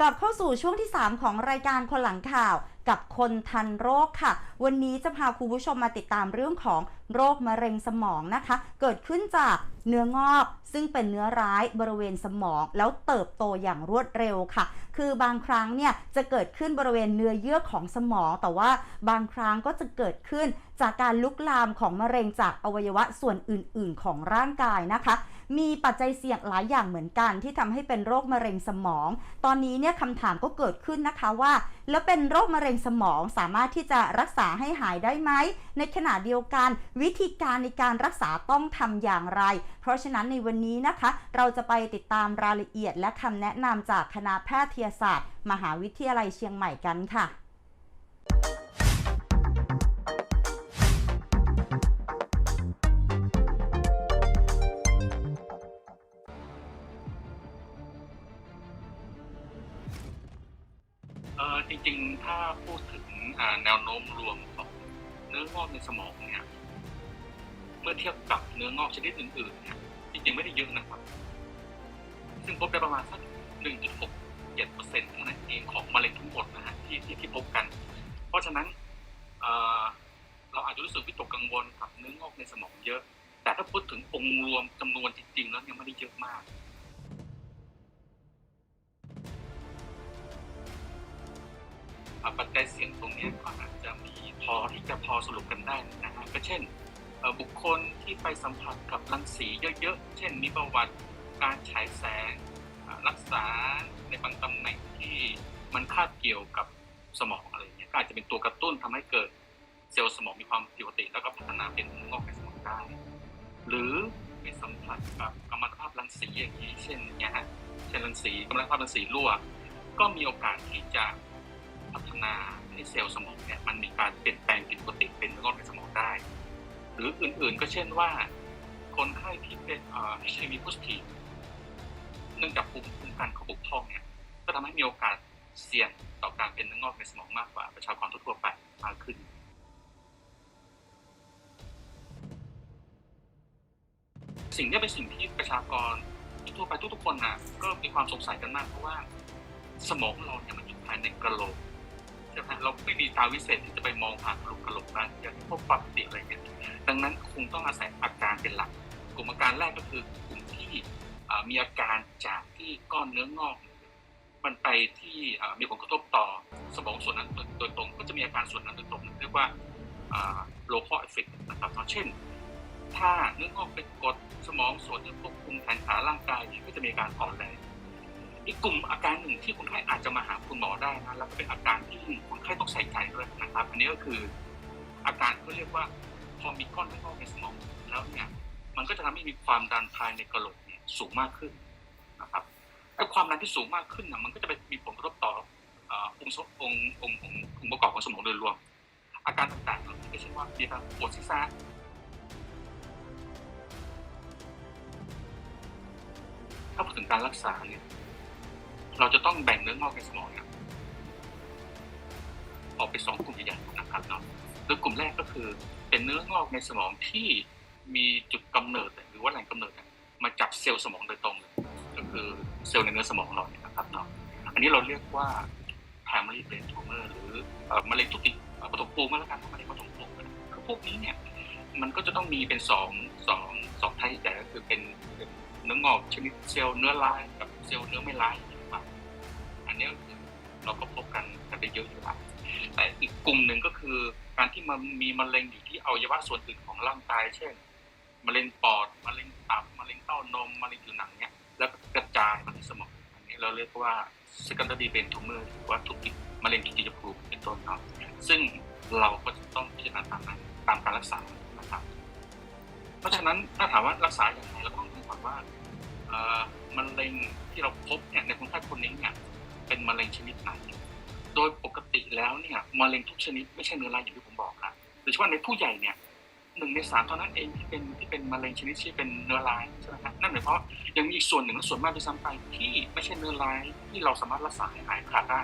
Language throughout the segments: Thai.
กลับเข้าสู่ช่วงที่ 3 ของรายการคนหลังข่าวกับคนทันโรคค่ะ วันนี้จะพาคุณผู้ชมมาติดตามเรื่องของโรคมะเร็งสมองนะคะ เกิดขึ้นจากเนื้องอก ซึ่งเป็นเนื้อร้ายบริเวณสมอง แล้วเติบโตอย่างรวดเร็วค่ะ คือบางครั้งเนี่ยจะเกิดขึ้นบริเวณเนื้อเยื่อของสมอง แต่ว่าบางครั้งก็จะเกิดขึ้นจากการลุกลามของมะเร็งจากอวัยวะส่วนอื่น ๆ ของร่างกายนะคะ มีปัจจัยเสี่ยงหลายอย่างเหมือนกัน ที่ทำให้เป็นโรคมะเร็งสมอง ตอนนี้เนี่ยคำถามก็เกิดขึ้นนะคะว่า แล้วเป็นโรคมะเร็งสมองสามารถที่จะรักษาให้หายได้ไหม ในขณะเดียวกัน วิธีการในการรักษาต้องทำอย่างไร เพราะฉะนั้นในวันนี้นะคะ เราจะไปติดตามรายละเอียดและคำแนะนำจากคณะแพทยศาสตร์ มหาวิทยาลัยเชียงใหม่กันค่ะ จริงๆถ้าพูดถึงแนวโน้มรวมของเนื้องอกในสมองเนี่ยเมื่อเทียบกับเนื้องอกชนิดอื่นๆเนี่ยจริงๆไม่ได้เยอะนะครับ ซึ่งพบได้ประมาณสัก 1.67เปอร์เซ็นต์เท่านั้นเองของมะเร็งทั้งหมดนะฮะที่ที่ที่พบกัน เพราะฉะนั้นเเราอาจจะรู้สึกวิตกกังวลกับเนื้องอกในสมองเยอะ แต่ถ้าพูดถึงองค์รวมจำนวนจริงๆ แล้วยังไม่ได้เยอะมาก ปัจจัยเสี่ยงตรงนี้ก็อาจจะมีพอที่จะพอสรุปกันได้นะฮะก็เช่น บุคคลที่ไปสัมผัสกับรังสีเยอะๆ เช่น มีประวัติการฉายแสงรักษาในบางตำแหน่งที่มันคาบเกี่ยวกับสมองอะไรอย่างเงี้ยก็อาจจะเป็นตัวกระตุ้นทำให้เกิดเซลล์สมองมีความผิดปกติ แล้วก็พัฒนาเป็นงอกในสมองได้ หรือไปสัมผัสกับกัมมันตภาพรังสีอย่างนี้ เช่นเงี้ยฮะเช่นรังสีกัมมันตภาพรังสีรั่ว ก็มีโอกาสที่จะ นาให้เซลล์สมองเนี่ยมันมีการเปลี่ยนแปลงผิดปกติเป็นเนื้องอกในสมองได้ หรืออื่นๆก็เช่นว่า คนไข้ที่เป็นเอ่อ HIV positive เนื่องจากภูมิคุ้มกันเขาบกพร่องเนี่ยก็ทำให้มีโอกาสเสี่ยงต่อการเป็นเนื้องอกในสมองมากกว่าประชากรทั่วไปมากขึ้นสิ่งนี้เป็นสิ่งที่ประชากรทั่วไปทุกๆคนนะก็มีความสงสัยกันมากเพราะว่า สมองเราเนี่ยมันอยู่ภายในกระโหลก ใช่ไหมเราไม่มีตาวิเศษที่จะไปมองผ่านกระโหลกระโหลกได้อย่างที่พวกปกติอะไรเงี้ยดังนั้นคงต้องอาศัยอาการเป็นหลัก กลุ่มอาการแรกก็คือกลุ่มที่มีอาการจากที่ก้อนเนื้องอก มันไปที่มีผลกระทบต่อสมองส่วนนั้นโดยตรง ก็จะมีอาการส่วนนั้นโดยตรงเรียกว่าอ่า local effect นะครับเช่น ถ้าเนื้องอกไปกดสมองส่วนที่ควบคุมแขนขาร่างกายก็จะมีการอ่อนแรง อีกกลุ่มอาการหนึ่งที่คนไข้อาจจะมาหาคุณหมอได้นะแล้วก็เป็นอาการที่คนไข้ต้องใส่ใจด้วยนะครับ อันนี้ก็คืออาการเขาเรียกว่าพอมีก้อนเนื้องอกในสมองแล้วเนี่ยมันก็จะทำให้มีความดันภายในกระโหลกเนี่ยสูงมากขึ้นนะครับไอ้ความดันที่สูงมากขึ้นนะมันก็จะไปมีผลกระทบต่อองค์องค์องค์องค์ประกอบของสมองโดยรวม อาการต่างๆเหล่านี้ก็เช่นว่ามีอาการปวดศีรษะถ้าพูดถึงการรักษาเนี่ย เราจะต้องแบ่งเนื้องอกในสมองออกเป็นสองกลุ่มใหญ่ๆนะครับเนาะโดยกลุ่มแรกก็คือเป็นเนื้องอกในสมองที่มีจุดกำเนิดหรือว่าแหล่งกำเนิดมาจากเซลล์สมองโดยตรงเลยก็คือเซลล์ในเนื้อสมองเราเนี่ยนะครับเนาะอันนี้เราเรียกว่า primary brain tumor หรือเมะเร็งทุกติเอ่อปฐมภูมิแล้วกันมะเร็งปฐมภูมิก็คือพวกนี้เนี่ยมันก็จะต้องมีเป็นสองสองสองไทป์ใหญ่ก็คือเป็นเนื้องอกชนิดเซลล์เนื้อร้ายกับเซลล์เนื้อไม่ร้ายนะครับ อันนี้เราก็พบกันกันได้เยอะอยู่แล้วแต่อีกกลุ่มหนึ่งก็คือการที่มันมีมะเร็งอยู่ที่อวัยวะส่วนอื่นของร่างกาย เช่นมะเร็งปอดมะเร็งตับมะเร็งเต้านมมะเร็งผิวหนังเนี่ยแล้วก็กระจายมาที่สมองอันนี้เราเรียกว่า secondary brain tumor หรือว่าทุกติมะเร็งทุกติยภูมิเป็นต้นเนาะซึ่งเราก็จะต้องพิจารณาตามนั้นตามการรักษานะครับ เพราะฉะนั้นถ้าถามว่ารักษาอย่างไรเราต้องดูก่อนว่ามะเร็งที่เราพบเนี่ยในคนไข้คนนี้เนี่ย เป็นมะเร็งชนิดไหน โดยปกติแล้วเนี่ยมะเร็งทุกชนิดไม่ใช่เนื้อร้ายอย่างที่ผมบอกครับโดยเฉพาะในผู้ใหญ่เนี่ยหนึ่งในสามเท่านั้นเองที่เป็นที่เป็นมะเร็งชนิดที่เป็นเนื้อร้ายใช่ไหมครับนั่นหมายความว่ายังมีอีกส่วนหนึ่งส่วนมากด้วยซ้ำไปที่ไม่ใช่เนื้อร้ายที่เราสามารถรักษาให้หายขาดได้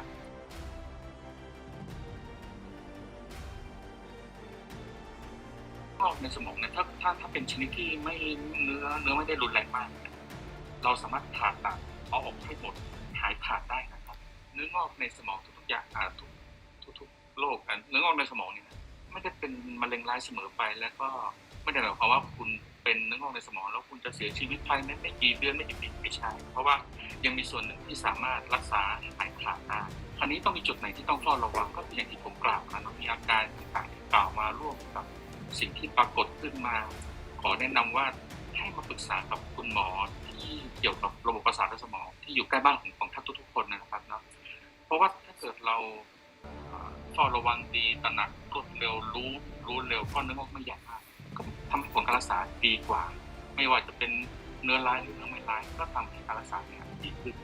อกในสมองเนี่ยถ้าถ้าถ้าเป็นชนิดที่ไม่เนื้อเนื้อไม่ได้รุนแรงมากเนี่ยเราสามารถผ่าตัดเอาออกให้หมด นะครับอกในสมองทุกๆอย่างอ่าทุกทุกๆโรคอะเนื้องอกในสมองเนี่ยนะไม่ได้เป็นมะเร็งร้ายเสมอไปแล้วก็ไม่ได้หมายความว่าคุณเป็นเนื้องอกในสมอง แล้วคุณจะเสียชีวิตภายในไม่กี่เดือนไม่กี่ปีไม่ใช่เพราะว่ายังมีส่วนหนึ่งที่สามารถรักษาหายขาดได้คราวนี้ต้องมีจุดไหนที่ต้องเฝ้าระวังก็อย่างที่ผมกล่าวนะต้องมีอาการต่างๆที่กล่าวมาร่วมกับสิ่งที่ปรากฏขึ้นมา ขอแนะนำว่าให้มาปรึกษากับคุณหมอที่เกี่ยวกับระบบประสาทและสมองที่อยู่ใกล้บ้านของของท่านทุกๆคนนะครับเนาะ เพราะว่าถ้าเกิดเราเฝ้าระวังดีตระหนักรวดเร็วรู้รู้เร็วก็เนื้องอกไม่ใหญ่มากก็ทำให้ผลการรักษาดีกว่า ไม่ว่าจะเป็นเนื้อร้ายหรือเนื้อไม่ร้ายก็ทำให้การรักษาเนี่ยดีขึ้น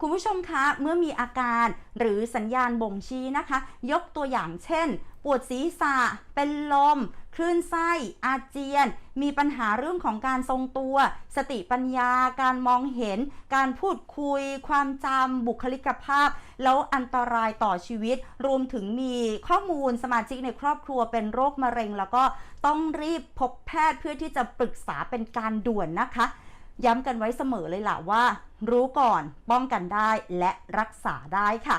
คุณผู้ชมคะ เมื่อมีอาการหรือสัญญาณบ่งชี้นะคะ ยกตัวอย่างเช่น ปวดศีรษะ เป็นลม คลื่นไส้อาเจียน มีปัญหาเรื่องของการทรงตัว สติปัญญา การมองเห็น การพูดคุย ความจำบุคลิกภาพ แล้วอันตรายต่อชีวิต รวมถึงมีข้อมูลสมาชิกในครอบครัวเป็นโรคมะเร็ง แล้วก็ต้องรีบพบแพทย์เพื่อที่จะปรึกษาเป็นการด่วนนะคะ ย้ำกันไว้เสมอเลยล่ะว่า รู้ก่อนป้องกันได้และรักษาได้ค่ะ